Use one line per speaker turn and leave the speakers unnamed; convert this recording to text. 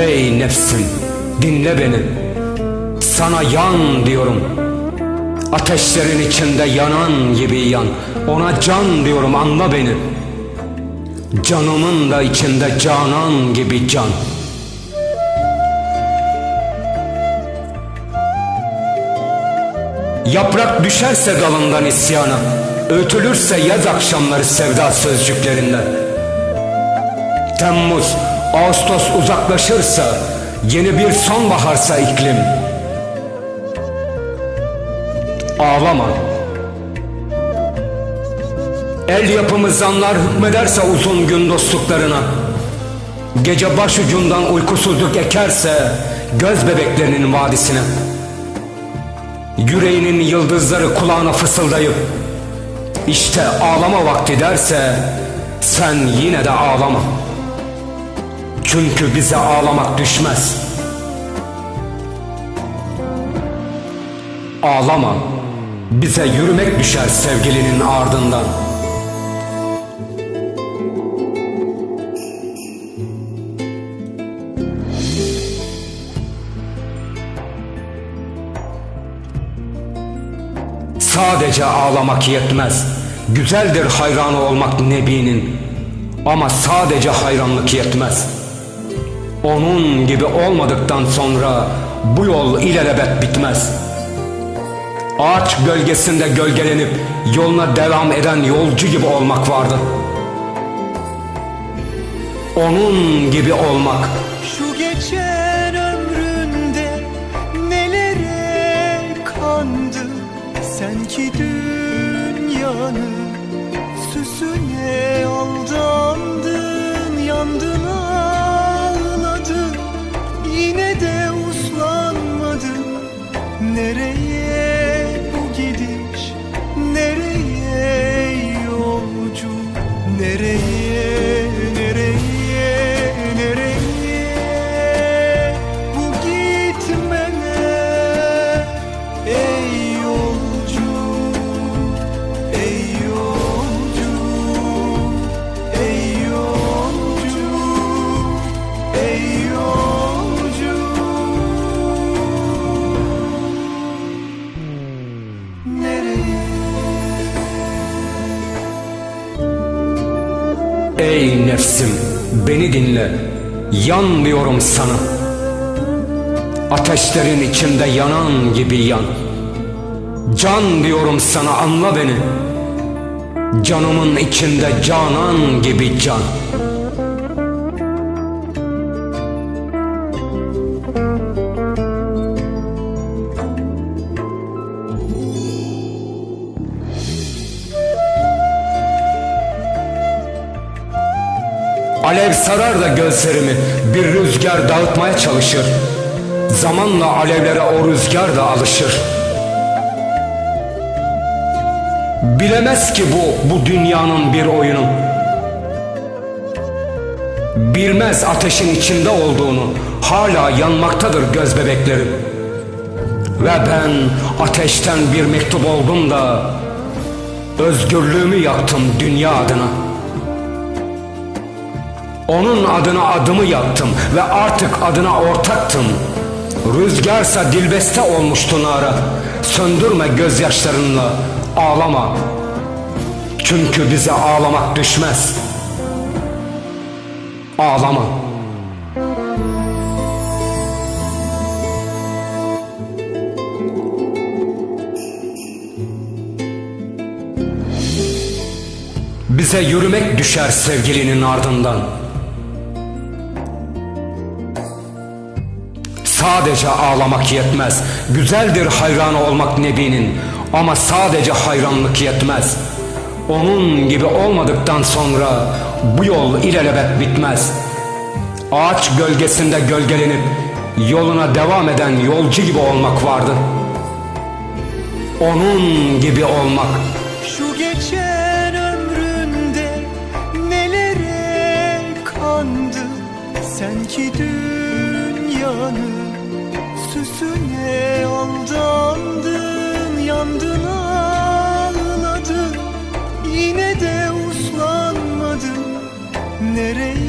Ey nefsim dinle beni. Sana yan diyorum. Ateşlerin içinde yanan gibi yan. Ona can diyorum anla beni. Canımın da içinde canan gibi can. Yaprak düşerse dalından isyana Öğütülürse yaz akşamları sevda sözcüklerinden. Temmuz, Ağustos uzaklaşırsa Yeni bir sonbaharsa iklim. Ağlama. El yapımı zanlar hükmederse uzun gün dostluklarına Gece başucundan uykusuzluk ekerse Göz bebeklerinin vadisine. Yüreğinin yıldızları kulağına fısıldayıp işte ağlama vakti derse sen yine de ağlama. Çünkü bize ağlamak düşmez. Ağlama. Bize yürümek düşer sevgilinin ardından. Sadece ağlamak yetmez. Güzeldir hayranı olmak Nebi'nin. Ama sadece hayranlık yetmez. Onun gibi olmadıktan sonra bu yol ilelebet bitmez. Ağaç gölgesinde gölgelenip yoluna devam eden yolcu gibi olmak vardı. Onun gibi olmak
Şu geçen ömründe nelere kandı Sen ki dünyanın süsüne Nereye nereye nereye? Bu gitmene Ey yolcu ey yolcu ey yolcu ey yolcu
Ey nefsim beni dinle. Yan diyorum sana. Ateşlerin içinde yanan gibi yan. Can diyorum sana anla beni. Canımın içinde canan gibi can Alev sarar da gözlerimi bir rüzgar dağıtmaya çalışır. Zamanla alevlere o rüzgar da alışır. Bilemez ki bu, bu dünyanın bir oyunu. Bilmez ateşin içinde olduğunu, hala yanmaktadır göz bebeklerim. Ve ben ateşten bir mektup oldum da, özgürlüğümü yaktım dünya adına. Onun adına adımı yattım ve artık adına ortaktım. Rüzgarsa dilbeste olmuştu nara. Söndürme gözyaşlarınla, ağlama. Çünkü bize ağlamak düşmez. Ağlama. Bize yürümek düşer sevgilinin ardından. Sadece ağlamak yetmez. Güzeldir hayranı olmak Nebi'nin. Ama sadece hayranlık yetmez. Onun gibi olmadıktan sonra bu yol ilelebet bitmez. Ağaç gölgesinde gölgelenip yoluna devam eden yolcu gibi olmak vardı. Onun gibi olmak.
Şu geçen Yandın ağladın. Yine de uslanmadın. Nereye